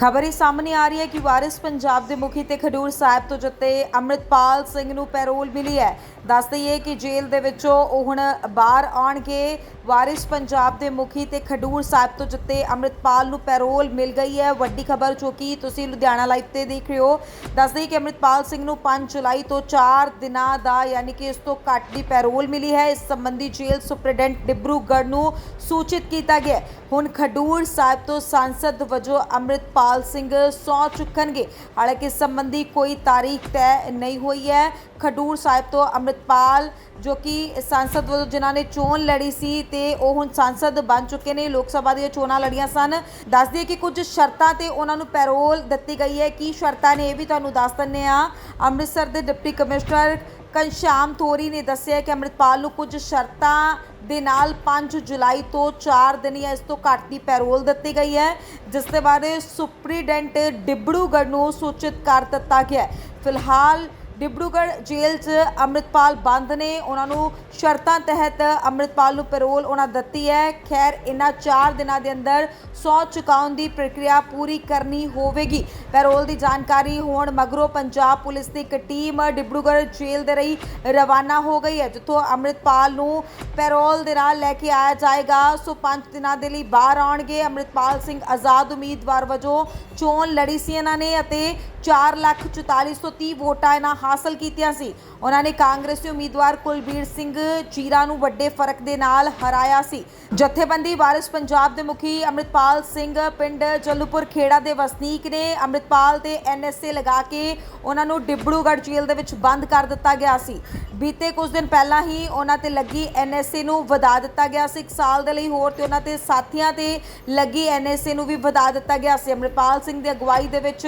ਖਬਰ ਇਹ ਸਾਹਮਣੇ ਆ ਰਹੀ ਹੈ ਕਿ ਵਾਰਿਸ ਪੰਜਾਬ ਦੇ ਮੁਖੀ ਤੇ ਖਡੂਰ ਸਾਹਿਬ ਤੋਂ ਜਿੱਤੇ ਅੰਮ੍ਰਿਤਪਾਲ ਸਿੰਘ ਨੂੰ ਪੈਰੋਲ ਮਿਲੀ ਹੈ। ਦੱਸ ਦਈਏ ਕਿ ਜੇਲ੍ਹ ਦੇ ਵਿੱਚੋਂ ਉਹ ਹੁਣ ਬਾਹਰ ਆਉਣਗੇ। ਵਾਰਿਸ ਪੰਜਾਬ ਦੇ ਮੁਖੀ ਤੇ ਖਡੂਰ ਸਾਹਿਬ ਤੋਂ ਜਿੱਤੇ ਅੰਮ੍ਰਿਤਪਾਲ ਨੂੰ ਪੈਰੋਲ ਮਿਲ ਗਈ ਹੈ। ਵੱਡੀ ਖਬਰ ਜੋ ਕਿ ਤੁਸੀਂ ਲੁਧਿਆਣਾ ਲਾਈਵ ਤੇ ਦੇਖ ਰਹੇ ਹੋ। ਦੱਸ ਦਈਏ ਕਿ ਅੰਮ੍ਰਿਤਪਾਲ ਸਿੰਘ ਨੂੰ 5 ਜੁਲਾਈ ਤੋਂ 4 ਦਿਨਾਂ ਦਾ ਯਾਨੀ ਕਿ ਇਸ ਤੋਂ ਘੱਟ ਦੀ ਪੈਰੋਲ ਮਿਲੀ ਹੈ। ਇਸ ਸੰਬੰਧੀ ਜੇਲ੍ਹ ਸੁਪਰਡੈਂਟ ਡਿਬਰੂਗੜ੍ਹ ਨੂੰ ਸੂਚਿਤ ਕੀਤਾ ਗਿਆ ਹੁਣ ਖਡੂਰ ਸਾਹਿਬ ਤੋਂ ਸੰਸਦ ਵਜੋਂ ਅੰਮ੍ਰਿਤਪਾਲ ਸਿੰਘ ਸਹੁੰ ਚੁੱਕਣਗੇ। ਹਾਲਾਂਕਿ ਇਸ ਸੰਬੰਧੀ ਕੋਈ ਤਾਰੀਖ ਤੈਅ ਨਹੀਂ ਹੋਈ ਹੈ। ਖਡੂਰ ਸਾਹਿਬ ਤੋਂ ਅੰਮ੍ਰਿਤਪਾਲ, ਜੋ ਕਿ ਸੰਸਦ ਵੱਲੋਂ ਜਿਨ੍ਹਾਂ ਨੇ ਚੋਣ ਲੜੀ ਸੀ ਤੇ ਉਹ ਹੁਣ ਸੰਸਦ ਬਣ ਚੁੱਕੇ ਨੇ, ਲੋਕ ਸਭਾ ਦੀਆਂ ਚੋਣਾਂ ਲੜੀਆਂ ਸਨ। ਦੱਸ ਦਈਏ ਕਿ ਕੁਝ ਸ਼ਰਤਾਂ ਤੇ ਉਹਨਾਂ ਨੂੰ ਪੈਰੋਲ ਦਿੱਤੀ ਗਈ ਹੈ। ਕੀ ਸ਼ਰਤਾਂ ਨੇ ਇਹ ਵੀ ਤੁਹਾਨੂੰ ਦੱਸ ਦਿੰਨੇ ਆ ਅੰਮ੍ਰਿਤਸਰ ਦੇ ਡਿਪਟੀ ਕਮਿਸ਼ਨਰ ਘਨਸ਼ਾਮ ਥੋਰੀ ਨੇ ਦੱਸਿਆ ਕਿ ਅੰਮ੍ਰਿਤਪਾਲ ਨੂੰ ਕੁਝ ਸ਼ਰਤਾਂ ਦੇ ਨਾਲ 5 ਜੁਲਾਈ ਤੋਂ 4 ਦਿਨ ਜਾਂ ਇਸ ਤੋਂ ਘੱਟ ਦੀ ਪੈਰੋਲ ਦਿੱਤੀ ਗਈ ਹੈ, ਜਿਸ ਦੇ ਬਾਰੇ ਸੁਪਰੀਡੈਂਟ ਡਿਬੜੂਗੜ੍ਹ ਨੂੰ ਸੂਚਿਤ ਕਰ ਦਿੱਤਾ ਗਿਆ ਹੈ। ਫਿਲਹਾਲ ਡਿਬੜੂਗੜ੍ਹ ਜੇਲ੍ਹ 'ਚ ਅੰਮ੍ਰਿਤਪਾਲ ਬੰਦ ਨੇ। ਉਹਨਾਂ ਨੂੰ ਸ਼ਰਤਾਂ ਤਹਿਤ ਅੰਮ੍ਰਿਤਪਾਲ ਨੂੰ ਪੈਰੋਲ ਉਹਨਾਂ ਦਿੱਤੀ ਹੈ। ਖੈਰ, ਇਹਨਾਂ 4 ਦਿਨਾਂ ਦੇ ਅੰਦਰ ਸੌ ਚੁਕਾਉਣ ਦੀ ਪ੍ਰਕਿਰਿਆ ਪੂਰੀ ਕਰਨੀ ਹੋਵੇਗੀ। ਪੈਰੋਲ ਦੀ ਜਾਣਕਾਰੀ ਹੋਣ ਮਗਰੋਂ ਪੰਜਾਬ ਪੁਲਿਸ ਦੀ ਇੱਕ ਟੀਮ ਡਿਬੜੂਗੜ੍ਹ ਜੇਲ੍ਹ ਦੇ ਰਹੀ ਰਵਾਨਾ ਹੋ ਗਈ ਹੈ, ਜਿੱਥੋਂ ਅੰਮ੍ਰਿਤਪਾਲ ਨੂੰ ਪੈਰੋਲ ਦੇ ਨਾਲ ਲੈ ਕੇ ਆਇਆ ਜਾਏਗਾ। ਸੋ 5 ਦਿਨਾਂ ਦੇ ਲਈ ਬਾਹਰ ਆਉਣਗੇ। ਅੰਮ੍ਰਿਤਪਾਲ ਸਿੰਘ ਆਜ਼ਾਦ ਉਮੀਦਵਾਰ ਵਜੋਂ ਚੋਣ ਲੜੀ ਸੀ ਇਹਨਾਂ ਨੇ ਅਤੇ 444030 ਵੋਟਾਂ ਇਹਨਾਂ ਹਾਸਲ ਕੀਤੀਆਂ ਸੀ। ਉਹਨਾਂ ਨੇ ਕਾਂਗਰਸੀ ਉਮੀਦਵਾਰ ਕੁਲਬੀਰ ਸਿੰਘ ਚੀਰਾ ਨੂੰ ਵੱਡੇ ਫ਼ਰਕ ਦੇ ਨਾਲ ਹਰਾਇਆ ਸੀ। ਜਥੇਬੰਦੀ ਵਾਰਿਸ ਪੰਜਾਬ ਦੇ ਮੁਖੀ ਅੰਮ੍ਰਿਤਪਾਲ ਸਿੰਘ ਪਿੰਡ ਜਲੂਪੁਰ ਖੇੜਾ ਦੇ ਵਸਨੀਕ ਨੇ ਅੰਮ੍ਰਿਤਪਾਲ ਤੇ ਐਨਐਸਏ ਲਗਾ ਕੇ ਉਹਨਾਂ ਨੂੰ ਡਿਬੜੂਗੜ੍ਹ ਜੇਲ੍ਹ ਦੇ ਵਿੱਚ ਬੰਦ ਕਰ ਦਿੱਤਾ ਗਿਆ ਸੀ। ਬੀਤੇ ਕੁਝ ਦਿਨ ਪਹਿਲਾਂ ਹੀ ਉਹਨਾਂ ਤੇ ਲੱਗੀ ਐਨਐਸਏ ਨੂੰ ਵਧਾ ਦਿੱਤਾ ਗਿਆ ਸੀ। ਇੱਕ ਸਾਲ ਦੇ ਲਈ ਹੋਰ ਤੇ ਉਹਨਾਂ ਤੇ ਸਾਥੀਆਂ ਤੇ ਲੱਗੀ ਐਨਐਸਏ ਨੂੰ ਵੀ ਵਧਾ ਦਿੱਤਾ ਗਿਆ ਸੀ। ਅੰਮ੍ਰਿਤਪਾਲ ਸਿੰਘ ਦੀ ਅਗਵਾਈ ਦੇ ਵਿੱਚ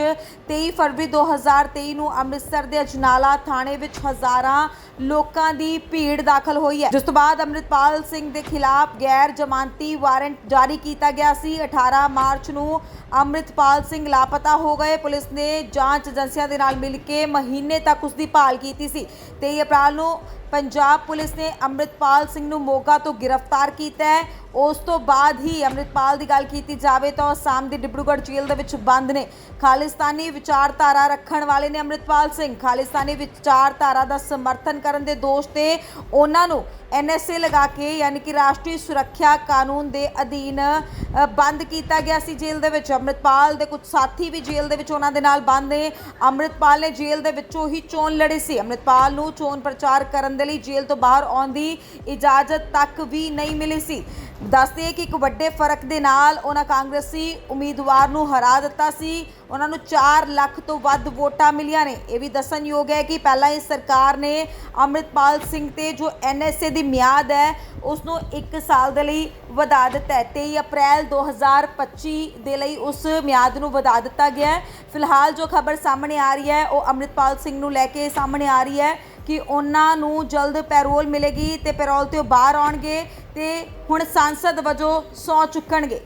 23 ਫਰਵਰੀ 2023 ਨੂੰ ਅੰਮ੍ਰਿਤਸਰ ਦੇ ਅਜਨਾਲਾ ਥਾਣੇ ਵਿੱਚ ਹਜ਼ਾਰਾਂ ਲੋਕਾਂ ਦੀ ਭੀੜ ਦਾਖਲ ਹੋਈ ਹੈ। ਜਿਸ ਤੋਂ ਬਾਅਦ ਅੰਮ੍ਰਿਤਪਾਲ ਸਿੰਘ ਦੇ ਖਿਲਾਫ ਗੈਰ ਜ਼ਮਾਨਤੀ ਵਾਰੰਟ ਜਾਰੀ ਕੀਤਾ ਗਿਆ ਸੀ। 18 ਮਾਰਚ ਨੂੰ ਅੰਮ੍ਰਿਤਪਾਲ ਸਿੰਘ ਲਾਪਤਾ ਹੋ ਗਏ। ਪੁਲਿਸ ਨੇ ਜਾਂਚ ਏਜੰਸੀਆਂ ਦੇ ਨਾਲ ਮਿਲ ਕੇ ਮਹੀਨੇ ਤੱਕ ਉਸ ਦੀ ਭਾਲ ਕੀਤੀ ਸੀ। 23 ਅਪ੍ਰੈਲ ਨੂੰ ਪੰਜਾਬ ਪੁਲਿਸ ਨੇ ਅੰਮ੍ਰਿਤਪਾਲ ਸਿੰਘ ਨੂੰ ਮੋਗਾ ਤੋਂ ਗ੍ਰਿਫਤਾਰ ਕੀਤਾ ਹੈ। ਉਸ ਤੋਂ ਬਾਅਦ ਹੀ ਅੰਮ੍ਰਿਤਪਾਲ ਦੀ ਗੱਲ ਕੀਤੀ ਜਾਵੇ ਤਾਂ ਉਹ ਆਸਾਮ ਦੀ ਡਿਬਰੂਗੜ੍ਹ ਜੇਲ੍ਹ ਦੇ ਵਿੱਚ ਬੰਦ ਨੇ। ਖਾਲਿਸਤਾਨੀ ਵਿਚਾਰਧਾਰਾ ਰੱਖਣ ਵਾਲੇ ਨੇ ਅੰਮ੍ਰਿਤਪਾਲ ਸਿੰਘ। ਖਾਲਿਸਤਾਨੀ ਵਿਚਾਰਧਾਰਾ ਦਾ ਸਮਰਥਨ ਕਰਨ ਦੇ ਦੋਸ਼ ਤੇ ਉਹਨਾਂ ਨੂੰ ਐਨਐਸਏ ਲਗਾ ਕੇ ਯਾਨੀ ਕਿ ਰਾਸ਼ਟਰੀ ਸੁਰੱਖਿਆ ਕਾਨੂੰਨ ਦੇ ਅਧੀਨ ਬੰਦ ਕੀਤਾ ਗਿਆ ਸੀ ਜੇਲ੍ਹ ਦੇ ਵਿੱਚ। ਅੰਮ੍ਰਿਤਪਾਲ ਦੇ ਕੁਝ ਸਾਥੀ ਵੀ ਜੇਲ੍ਹ ਦੇ ਵਿੱਚ ਉਹਨਾਂ ਦੇ ਨਾਲ ਬੰਦ ਨੇ। ਅੰਮ੍ਰਿਤਪਾਲ ਨੇ ਜੇਲ੍ਹ ਦੇ ਵਿੱਚੋਂ ਹੀ ਚੋਣ ਲੜੀ ਸੀ। ਅੰਮ੍ਰਿਤਪਾਲ ਨੂੰ ਚੋਣ ਪ੍ਰਚਾਰ ਕਰਨ ਦੇ ਲਈ ਜੇਲ੍ਹ ਤੋਂ ਬਾਹਰ ਆਉਣ ਦੀ ਇਜਾਜ਼ਤ ਤੱਕ ਵੀ ਨਹੀਂ ਮਿਲੀ ਸੀ। ਦੱਸਦੇ ਕਿ ਇੱਕ ਵੱਡੇ ਫ਼ਰਕ ਦੇ ਨਾਲ ਉਹਨਾਂ ਕਾਂਗਰਸੀ ਉਮੀਦਵਾਰ ਨੂੰ ਹਰਾ ਦਿੱਤਾ ਸੀ। ਉਹਨਾਂ ਨੂੰ 4 ਲੱਖ ਤੋਂ ਵੱਧ ਵੋਟਾਂ ਮਿਲੀਆਂ ਨੇ। ਇਹ ਵੀ ਦੱਸਣਯੋਗ ਹੈ ਕਿ ਪਹਿਲਾਂ ਇਸ ਸਰਕਾਰ ਨੇ ਅੰਮ੍ਰਿਤਪਾਲ ਸਿੰਘ ਤੇ ਜੋ ਐਨਐਸਏ ਦੀ ਮਿਆਦ ਹੈ ਉਸ ਨੂੰ 1 ਸਾਲ ਦੇ ਲਈ ਵਧਾ ਦਿੱਤਾ ਹੈ। 23 ਅਪ੍ਰੈਲ 2025 ਦੇ ਲਈ ਉਸ ਮਿਆਦ ਨੂੰ ਵਧਾ ਦਿੱਤਾ ਗਿਆ ਹੈ। ਫਿਲਹਾਲ ਜੋ ਖਬਰ ਸਾਹਮਣੇ ਆ ਰਹੀ ਹੈ, ਉਹ ਅੰਮ੍ਰਿਤਪਾਲ ਸਿੰਘ ਨੂੰ ਲੈ ਕੇ ਸਾਹਮਣੇ ਆ ਰਹੀ ਹੈ। ਕਿ ਉਹਨਾਂ ਨੂੰ ਜਲਦ ਪੈਰੋਲ ਮਿਲੇਗੀ ਤੇ ਪੈਰੋਲ ਤੇ ਉਹ ਬਾਹਰ ਆਉਣਗੇ ਤੇ ਹੁਣ ਸੰਸਦ ਵਜੋਂ ਸੌ ਚੁੱਕਣਗੇ।